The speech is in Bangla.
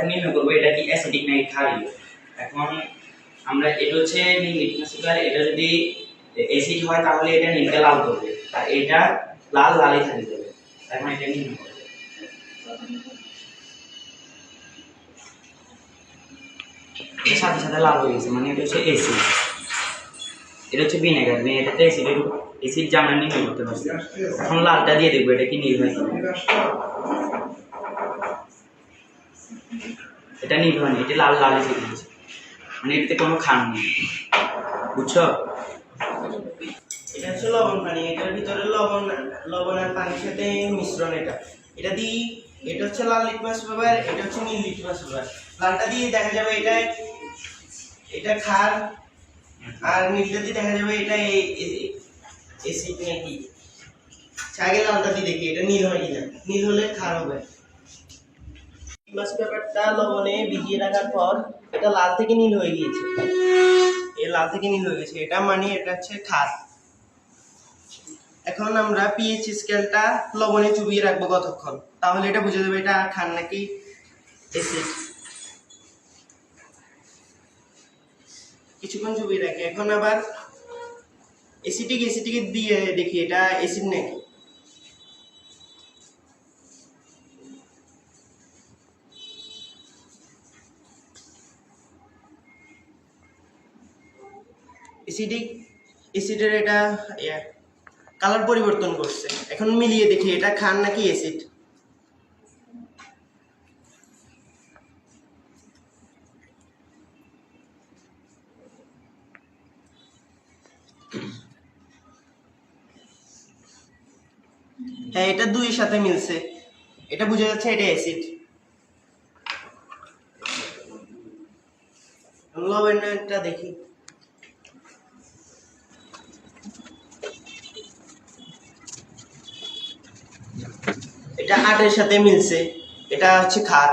এখন নির্ণয় করব, এটা কি অ্যাসিডিক নাকি ক্ষারীয়? এখন আমরা এটা হচ্ছে নীল লিটমাস পেপার এটা যদি অ্যাসিড হয় তাহলে এটা নীলকে লাল করবে, আর এটা লাল লালই থাকি যাবে এখন এটা নির্ণয় করবে। সাথে সাথে লাল হয়ে গেছে মানে এটা হচ্ছে এসিড এটা হচ্ছে ভিনেগার এটাতে অ্যাসিড অ্যাসিড আমরা নির্ণয় করতে পারছি। এখন লালটা দিয়ে দেখব এটা কি নীল কিনা। এটা নীল হয়নি এটা লাল লাল এসে গেছে মানে এটাতে কোনো খান নেই। বুঝছ? এটা হচ্ছে লবণ পানি এটার ভিতরে লবণ লবণ আর পানির সাথে মিশ্রণ এটা। এটা দিয়ে এটা হচ্ছে লাল লিটমাস পেপার এটা হচ্ছে নীল লিটমাস পেপার লালটা দিয়ে দেখা যাবে এটা এটা খার আর নীলটা দিয়ে দেখা যাবে এটা এসিড নাকি। আচ্ছা, আগে লালটা দিয়ে দেখি এটা নীল হয় কিনা? নীল হলে খার হবে। লিটমাস পেপারটা লবণে ভিজিয়ে রাখার পর এটা লাল থেকে নীল হয়ে গিয়েছে। এই লাল থেকে নীল হয়ে গেছে। এটা মানে এটা হচ্ছে খার এখন আমরা পিএইচ স্কেলটা লবণে চুবিয়ে রাখব কতক্ষণ? তাহলে এটা বুঝে দেবে এটা খান নাকি অ্যাসিড কিছুক্ষণ চুবিয়ে রাখি। এখন আবার অ্যাসিটিক অ্যাসিটিক দিয়ে দেখি এটা অ্যাসিড নাকি। অ্যাসিডিক অ্যাসিডের এটা কালার পরিবর্তন করছে। এখন মিলিয়ে দেখি, এটা খান নাকি হ্যাঁ এটা দুইয়ের সাথে মিলছে। এটা বোঝা যাচ্ছে এটা অ্যাসিড লবণটা দেখি। এটা আটের সাথে মিলছে। এটা হচ্ছে খার